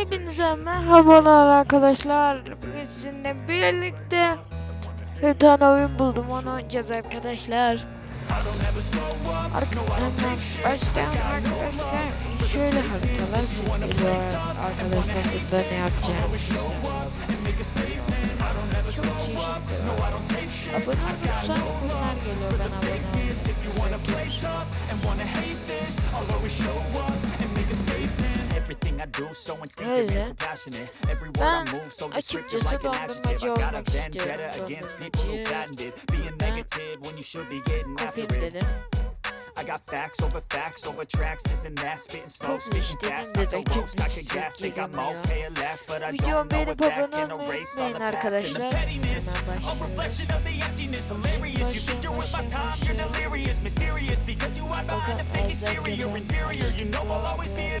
Hepinize merhabalar arkadaşlar. Bugün sizinle birlikte bir tane oyun buldum. Onu oynayacağız arkadaşlar. Arka hemen başlayalım arkadaşlar. Şöyle haritalar geliyor arkadaşlar. Burada ne yapacağımızı. Çok çeşitli. Abone olursan bunlar geliyor. Ben abone Everything I Öyle. Ben I açıkçası dondurmacı I olmak istiyorum. Dondurmacı. it. dedim. I got facts over facts over tracks, and that, spitting slow, spitting fast, de a roast, I could gas, think I'm okay at last, but I don't know abone can olmayı erase all the past and the pettiness. A reflection of the emptiness, hilarious. You think you're worth my time, you're delirious, mysterious, because you hide behind a fake exterior, inferior. You know I'll always be a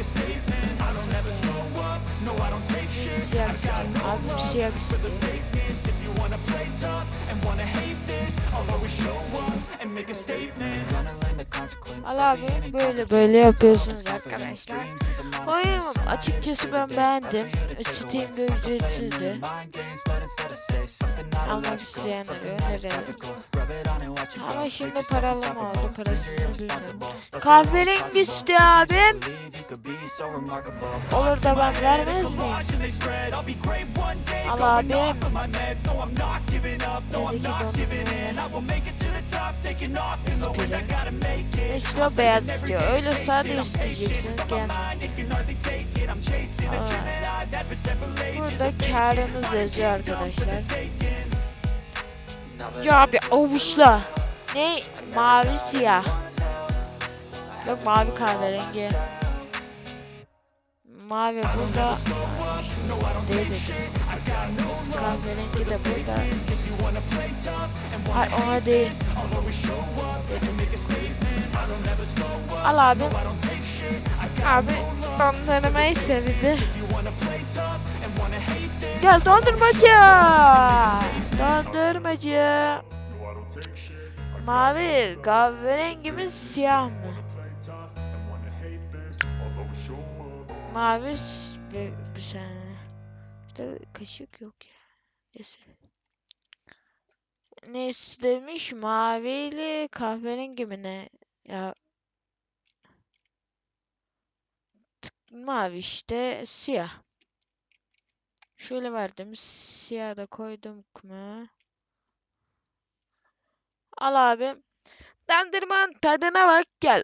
istiyorum. Abim siyah istiyor. And make a statement. Gonna learn the consequence Al abi böyle böyle yapıyorsunuz arkadaşlar. Dreams and some honest Oyun things. açıkçası ben beğendim. Steam'de ücretsizdi. Almak isteyenlere it Ama şimdi paralı mı oldu parasını bilmiyorum. Kahverengi istiyor abim. Olur da ben vermez miyim? Al Going abi. off of my meds, no I'm not giving up, no I'm Dedi ki not giving in. I will make it to the top, taking off and knowing I gotta make it. Ne istiyor? Beyaz istiyor. Öyle sade isteyeceksiniz. Gel. Aa. Burada karınız yazıyor arkadaşlar. Ya abi avuçla. Ne? Mavi siyah. Yok mavi kahverengi. Mavi burada. Değil. Kahverengi de burada. Hayır ona değil. Al abi. Abi dondurmayı sevdi. Gel dondurmacı. Dondurmacı. Mavi kahverengi mi siyah mı? Mavi bir, bir saniye. İşte kaşık yok ya. Neyse. Ne istemiş? Mavili kahverengi mi ne? Ya mavi işte siyah. Şöyle verdim. Siyah da koydum mu? Al abim. Dondurmanın tadına bak gel.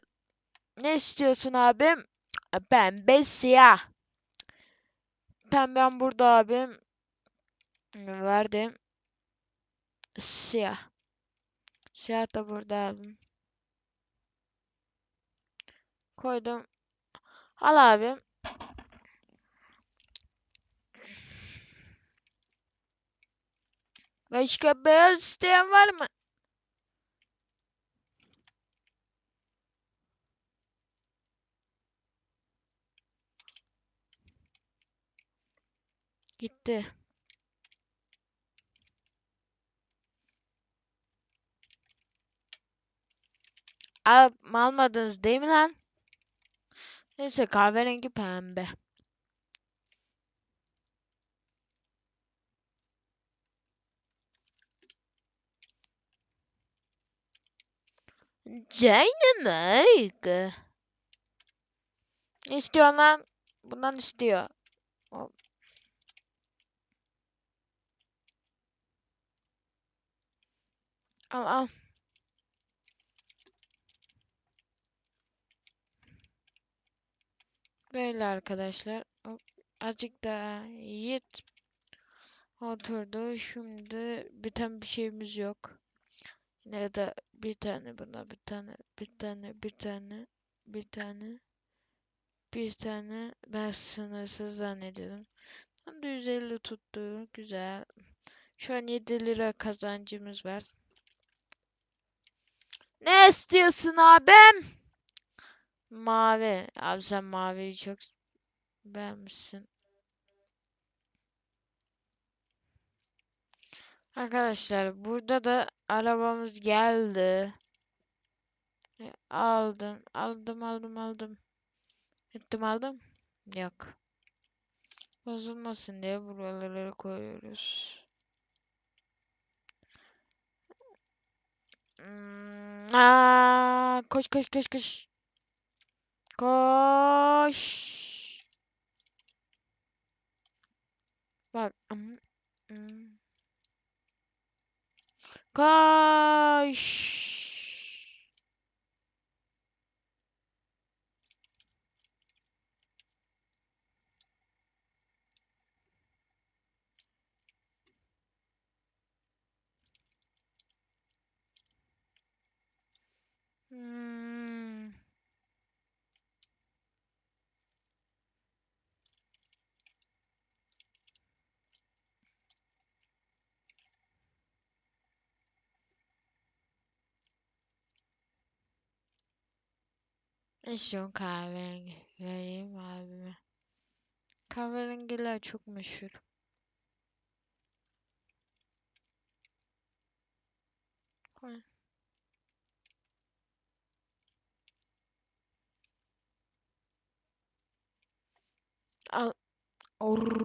Ne istiyorsun abim? Pembe siyah. Pembem burada abim. Verdim. Siyah. Siyah da burada abim. Koydum. Al abim. Başka beyaz isteyen var mı? Gitti. Al, almadınız değil mi lan? Neyse kahverengi pembe. Dynamite. İstiyor lan? Bundan istiyor. Al al. Böyle arkadaşlar. Azıcık daha yet. Oturdu. Şimdi biten bir şeyimiz yok. Ya da bir tane buna bir tane bir tane bir tane bir tane bir tane ben sınırsız zannediyordum. Tam da 150 tuttu. Güzel. Şu an 7 lira kazancımız var. Ne istiyorsun abim? Mavi. Abi sen maviyi çok beğenmişsin. Arkadaşlar burada da arabamız geldi. E, Aldım, aldım, aldım, aldım. Ettim aldım. Yok. Bozulmasın diye buraları koyuyoruz. Hmm, aa, koş koş koş koş. Koş. Bak. hmm, hmm. Koş. Hmm. İstiyorum kahverengi. Vereyim abime. Kahverengiler çok meşhur. Koy. Al. Orrrr.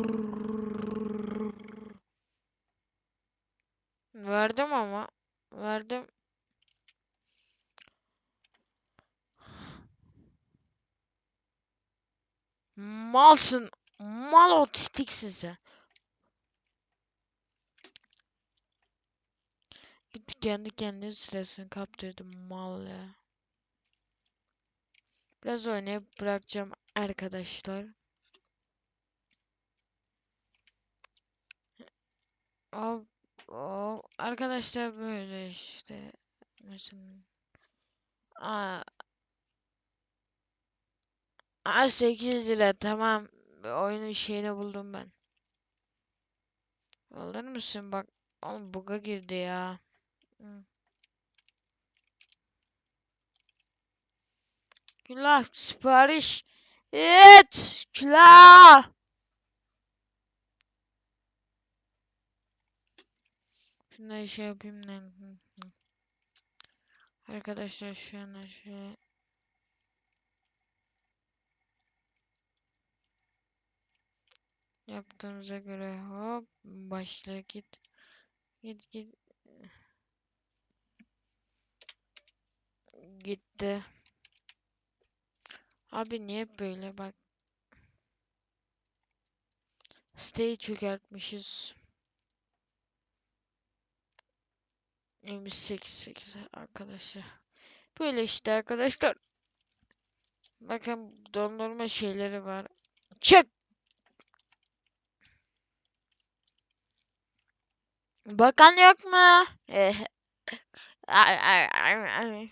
Verdim ama. Verdim. Malsın. Mal otistiksin sen. Gitti kendi kendine sırasını kaptırdı mal ya. Biraz oynayıp bırakacağım arkadaşlar. O, o arkadaşlar böyle işte. Mesela. Aa, aa 8 lira tamam. Oyunun şeyini buldum ben. Olur musun bak. Oğlum buga girdi ya. Hı. Külah sipariş et külah. Şunları şey yapayım da. Arkadaşlar şu an şöyle yaptığımıza göre hop başla git. Git git. Gitti. Abi niye böyle bak. Siteyi çökertmişiz. 28 arkadaşlar. Böyle işte arkadaşlar. Bakın dondurma şeyleri var. Çık. Bakan yok mu? Eh. Ay, ay, ay, ay.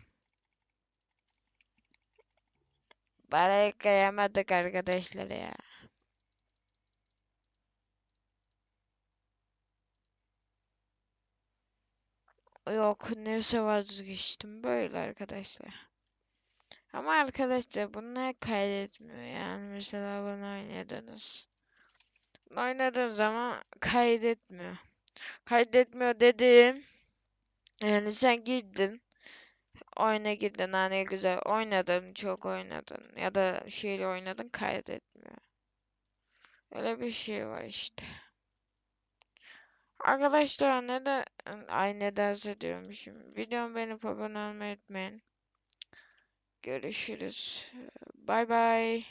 Parayı kıyamadık arkadaşlar ya. Yok neyse vazgeçtim böyle arkadaşlar. Ama arkadaşlar bunlar kaydetmiyor yani mesela bunu oynadınız. Oynadığın zaman kaydetmiyor. Kaydetmiyor dediğim yani sen girdin oyuna girdin hani güzel oynadın çok oynadın ya da şeyle oynadın kaydetmiyor. Öyle bir şey var işte. Arkadaşlar neden ay nedense diyormuşum. Videomu beğenip abone olmayı unutmayın. Görüşürüz. Bay bay.